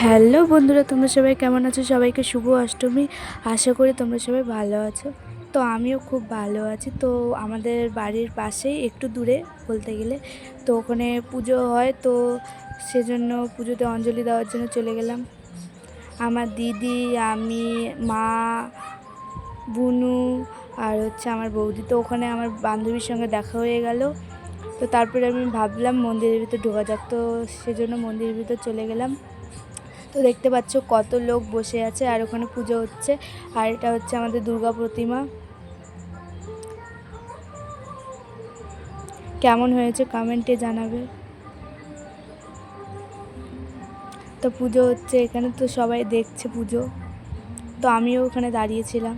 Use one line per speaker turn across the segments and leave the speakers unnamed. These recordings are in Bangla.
হ্যালো বন্ধুরা, তোমরা সবাই কেমন আছো? সবাইকে শুভ অষ্টমী। আশা করি তোমরা সবাই ভালো আছো। তো আমিও খুব ভালো আছি। তো আমাদের বাড়ির পাশেই, একটু দূরে বলতে গেলে, তো ওখানে পুজো হয়। তো সেজন্য পুজোতে অঞ্জলি দেওয়ার জন্য চলে গেলাম। আমার দিদি, আমি, মা, বুনু আর হচ্ছে আমার বৌদি। তো ওখানে আমার বান্ধবীর সঙ্গে দেখা হয়ে গেল। তো তারপরে আমি ভাবলাম মন্দিরের ভিতর ঢোকা যাক। তো সেজন্য মন্দিরের ভিতর চলে গেলাম। তো দেখতে পাচ্ছ কত লোক বসে আছে আর ওখানে পুজো হচ্ছে। আর এটা হচ্ছে আমাদের দুর্গা প্রতিমা। কেমন হয়েছে কমেন্টে জানাবে। তো পুজো হচ্ছে এখানে, তো সবাই দেখছে পুজো। তো আমিও ওখানে দাঁড়িয়েছিলাম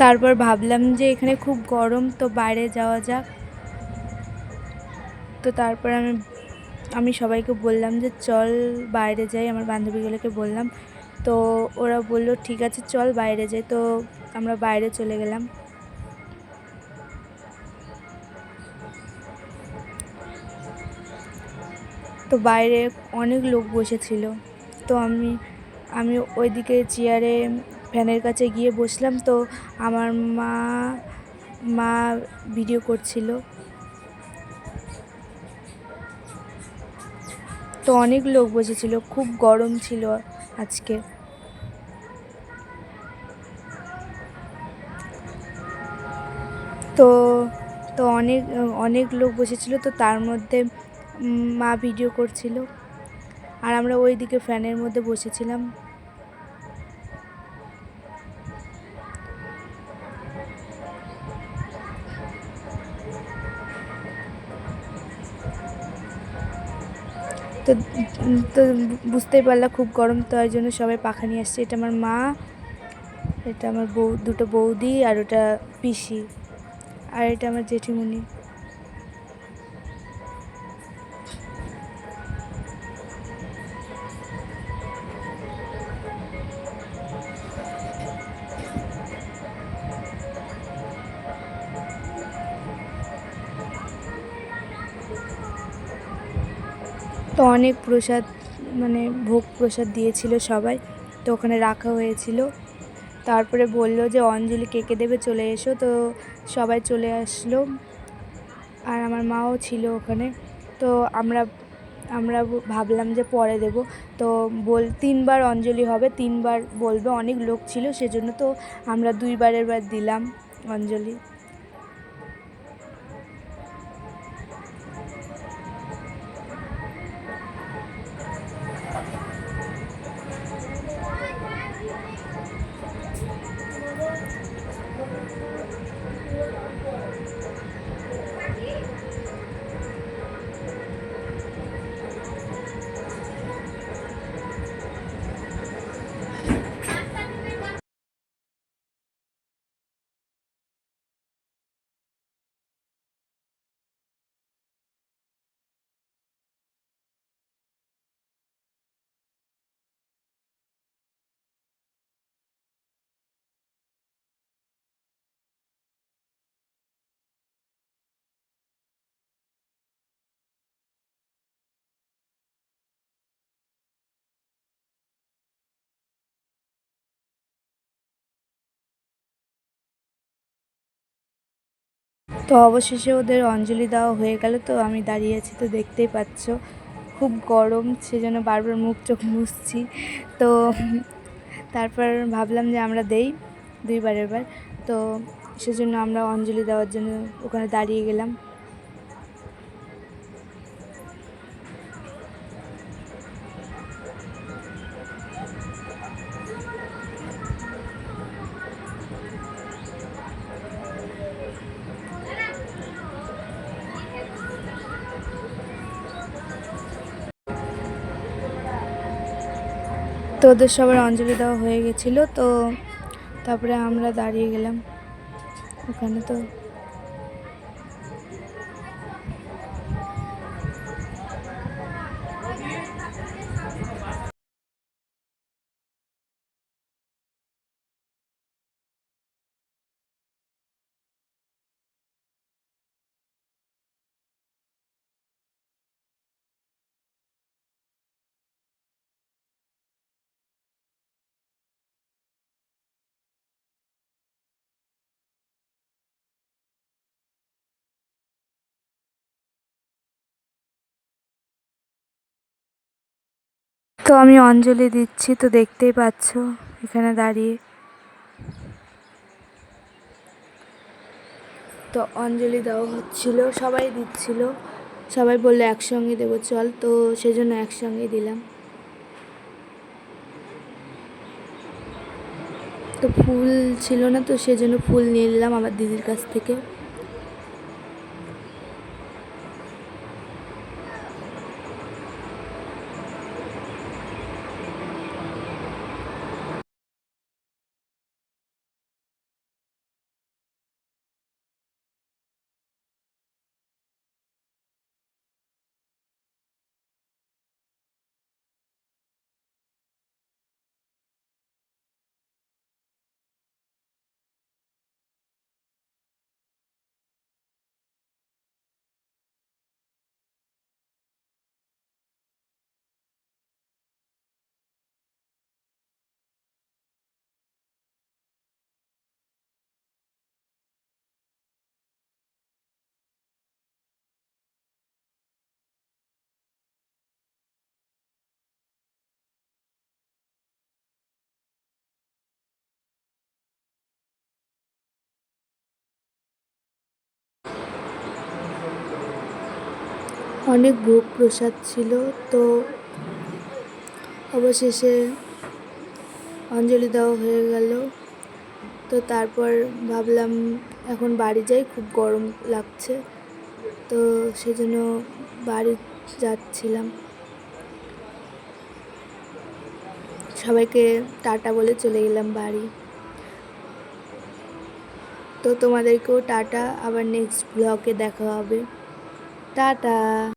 তারপর ভাবলাম যে এখানে খুব গরম, তো বাইরে যাওয়া যাক। তো তারপর আমি আমি সবাইকে বললাম যে চল বাইরে যাই, আমার বান্ধবীগুলোকে বললাম। তো ওরা বলল, ঠিক আছে, চল বাইরে যাই। তো আমরা বাইরে চলে গেলাম। তো বাইরে অনেক লোক বসেছিল। তো আমি আমি ওইদিকে চেয়ারে ফ্যানের কাছে গিয়ে বসলাম তো আমার মা মা ভিডিও করছিল। তো অনেক লোক বসেছিল, খুব গরম ছিল আজকে। তো তো অনেক অনেক লোক বসেছিল তো তার মধ্যে মা ভিডিও করছিল। আর আমরা ওই দিকে ফ্যানের মধ্যে বসেছিলাম। তো তো বুঝতেই পারলাম খুব গরম, তো ওই জন্য সবাই পাখা নিয়ে আসছে। এটা আমার মা, এটা আমার বউ, দুটো বৌদি আর ওটা পিসি। আর এটা আমার জেঠিমুনি তো অনেক প্রসাদ মানে ভোগ প্রসাদ দিয়েছিল সবাই। তো ওখানে রাখা হয়েছিল। তারপরে বলল যে, অঞ্জলি কে কে দেবে চলে এসো। তো সবাই চলে আসলো। আর আমার মাও ছিল ওখানে। তো আমরা আমরা ভাবলাম যে পরে দেব। তো বল, তিনবার অঞ্জলি হবে, তিনবার বলবে। অনেক লোক ছিল, সেজন্য তো আমরা দুইবারের বার দিলাম অঞ্জলি। তো অবশেষে ওদের অঞ্জলি দেওয়া হয়ে গেল, তো আমি দাঁড়িয়ে আছি, তো দেখতেই পাচ্ছ। খুব গরম, সেজন্য বারবার মুখ চোখ মুছছি। তো তারপর ভাবলাম যে আমরা দেই দুইবার এবার। তো সেজন্য আমরা অঞ্জলি দেওয়ার জন্য ওখানে দাঁড়িয়ে গেলাম। তো ওদের সবার অঞ্জলি দেওয়া হয়ে গেছিল তো তারপরে আমরা দাঁড়িয়ে গেলাম। ওখানে তো তো আমি অঞ্জলি দিচ্ছি, তো দেখতেই পাচ্ছ এখানে দাঁড়িয়ে। তো অঞ্জলি দেওয়া হচ্ছিল, সবাই দিচ্ছিল। সবাই বলল একসঙ্গে দেবো, চল। তো সেজন্য একসঙ্গে দিলাম। তো ফুল ছিল না, তো সেজন্য ফুল নিয়ে নিলাম আমার দিদির কাছ থেকে। অনেক ভোগ প্রসাদ ছিল। তো অবশেষে অঞ্জলি দেওয়া হয়ে গেল। তো তারপর ভাবলাম এখন বাড়ি যাই, খুব গরম লাগছে। তো সেজন্য বাড়ি যাচ্ছিলাম। সবাইকে টাটা বলে চলে গেলাম বাড়ি। তো তোমাদেরকেও টাটা, আবার নেক্সট ব্লগে দেখা হবে। টাটা!